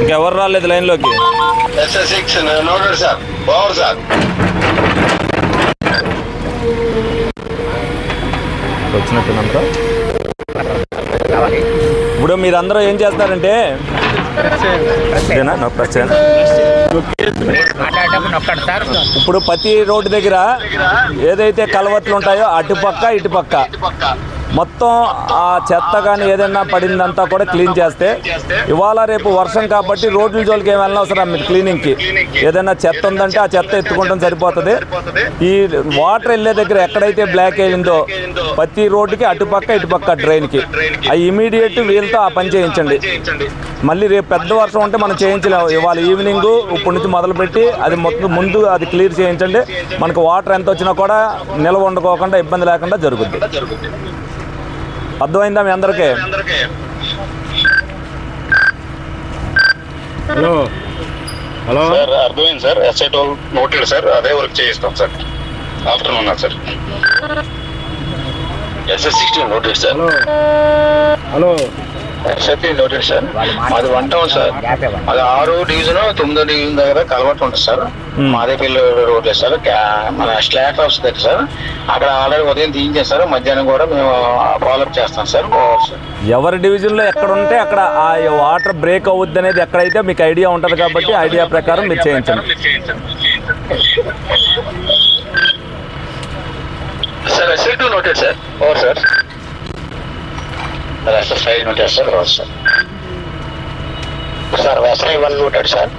ఇంకెవరు రాలేదు లైన్లోకి? వచ్చినట్టుందంతా ఇప్పుడు మీరందరూ ఏం చేస్తారంటే? ఇప్పుడు ప్రతి రోడ్డు దగ్గర ఏదైతే కలవట్లు ఉంటాయో అటుపక్క ఇటుపక్క. మొత్తం ఆ చెత్త కానీ ఏదైనా పడిందంతా కూడా క్లీన్ చేస్తే ఇవాళ రేపు వర్షం కాబట్టి రోడ్ల జోలికి ఏం వెళ్ళనవసరం మీరు క్లీనింగ్కి. ఏదైనా చెత్త ఉందంటే ఆ చెత్త ఎత్తుకుంటాం సరిపోతుంది. ఈ వాటర్ వెళ్ళే దగ్గర ఎక్కడైతే బ్లాక్ అయిందో ప్రతి రోడ్డుకి అటుపక్క ఇటుపక్క డ్రైన్కి. అవి ఇమీడియట్ వీళ్ళతో ఆ పని చేయించండి. మళ్ళీ రేపు పెద్ద వర్షం ఉంటే మనం చేయించలేము. ఇవాళ ఈవినింగ్ ఇప్పటి నుంచి మొదలుపెట్టి అది మొత్తం ముందు అది క్లియర్ చేయించండి. మనకు వాటర్ ఎంత వచ్చినా కూడా నిల్వ ఉండకోకుండా ఇబ్బంది లేకుండా జరుగుద్ది. అర్థమైందా మీ అందరికీ? హలో. హలో. సార్ అర్థమైంది sir. SI toll noted sir. అదే వర్క్ చేయిస్తాం sir. Afternoon sir. SS sixteen noted sir. Hello. Hello. SFT noted sir అది వన్ టౌన్ సార్ అది ఆరు డివిజన్ తొమ్మిదో డివిజన్ దగ్గర కలవట్ ఉంటుంది సార్. మాదేపల్లి రోడ్ సార్ మన స్లాట్ హౌస్ దగ్గర సార్ అక్కడ ఆల్రెడీ ఉదయం తీయించాం సార్ మధ్యాహ్నం కూడా మేము ఫాలోఅప్ చేస్తాం సార్ ఎవరి డివిజన్లో ఎక్కడ ఉంటే అక్కడ ఆ వాటర్ బ్రేక్ అవుద్ది అనేది ఎక్కడైతే మీకు ఐడియా ఉంటుంది కాబట్టి ఐడియా ప్రకారం మీరు చేయించండి. Sir SI two noted sir over sir sir SS five sir రాదు sir. Sir SI one noted sir.